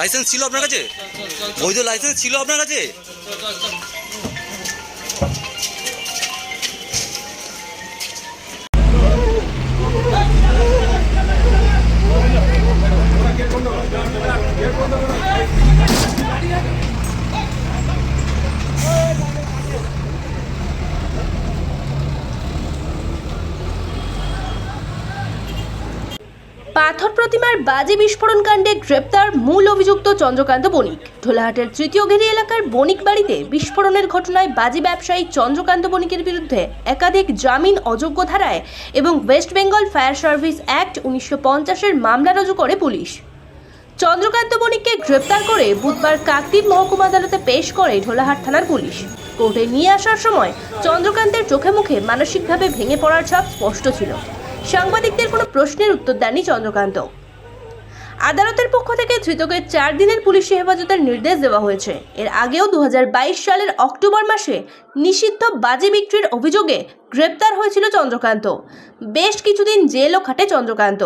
Licence ছিল আপনার কাছে? বৈধ লাইসেন্স ছিল আপনার কাছে? পাথর প্রতিমার বাজি বিস্ফোরণ কাণ্ডে গ্রেপ্তার মূল অভিযুক্ত চন্দ্রকান্ত বণিক। ঢোলাহাটের তৃতীয় ঘেরি এলাকার বণিক বাড়িতে বিস্ফোরণের ঘটনায় বাজি ব্যবসায়ী চন্দ্রকান্ত বণিকের বিরুদ্ধে একাধিক জামিন অযোগ্য ধারায় এবং West Bengal fire service act উনিশশো পঞ্চাশের মামলা রুজু করে পুলিশ। চন্দ্রকান্ত বণিককে গ্রেপ্তার করে বুধবার কাকদ্বীপ মহকুমা আদালতে পেশ করে ঢোলাহাট থানার পুলিশ। কোর্টে নিয়ে আসার সময় চন্দ্রকান্তের চোখে মুখে মানসিকভাবে ভেঙে পড়ার ছাপ স্পষ্ট ছিল। সাংবাদিকদের কোনো প্রশ্নের উত্তর দেননি চন্দ্রকান্ত। আদালতের পক্ষ থেকে ধৃতকে চার দিনের পুলিশি হেফাজতের নির্দেশ দেওয়া হয়েছে। এর আগেও দু হাজার বাইশ সালের অক্টোবর মাসে নিষিদ্ধ বাজি বিক্রির অভিযোগে গ্রেপ্তার হয়েছিল চন্দ্রকান্ত। বেশ কিছুদিন জেলও খাটে চন্দ্রকান্ত।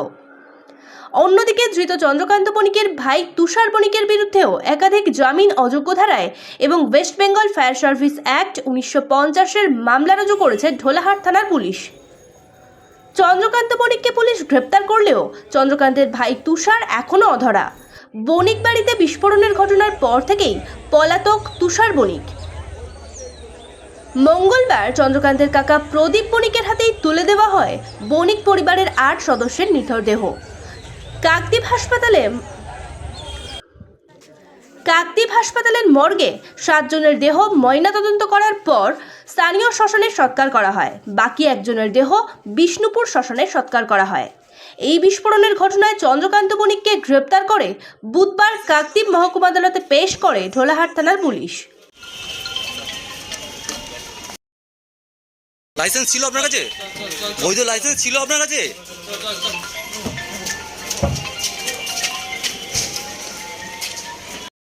অন্যদিকে ধৃত চন্দ্রকান্ত বণিকের ভাই তুষার বণিকের বিরুদ্ধেও একাধিক জামিন অযোগ্য ধারায় এবং West Bengal fire service act উনিশশো পঞ্চাশের মামলা রুজু করেছে ঢোলাহাট থানার পুলিশ। চন্দ্রকান্ত বণিককে পুলিশ গ্রেপ্তার করলেও চন্দ্রকান্তের ভাই তুষার এখনও অধরা। বণিক বাড়িতে বিস্ফোরণের ঘটনার পর থেকেই পলাতক তুষার বণিক। মঙ্গলবার চন্দ্রকান্তের কাকা প্রদীপ বণিকের হাতেই তুলে দেওয়া হয় বণিক পরিবারের আট সদস্যের নিথর দেহ। কাকদ্বীপ হাসপাতালে কাকদ্বীপ হাসপাতালের মর্গে সাতজনের দেহ ময়নাতদন্ত করার পর স্থানীয় শ্মশানে সৎকার করা হয়। বাকি একজনের দেহ বিষ্ণুপুর শ্মশানে সৎকার করা হয়। এই বিস্ফোরণের ঘটনায় চন্দ্রকান্ত বণিককে গ্রেপ্তার করে বুধবার কাকদ্বীপ মহকুমা আদালতে পেশ করে ঢোলাহাট থানার পুলিশ। লাইসেন্স ছিল আপনার কাছে? বৈধ লাইসেন্স ছিল আপনার কাছে?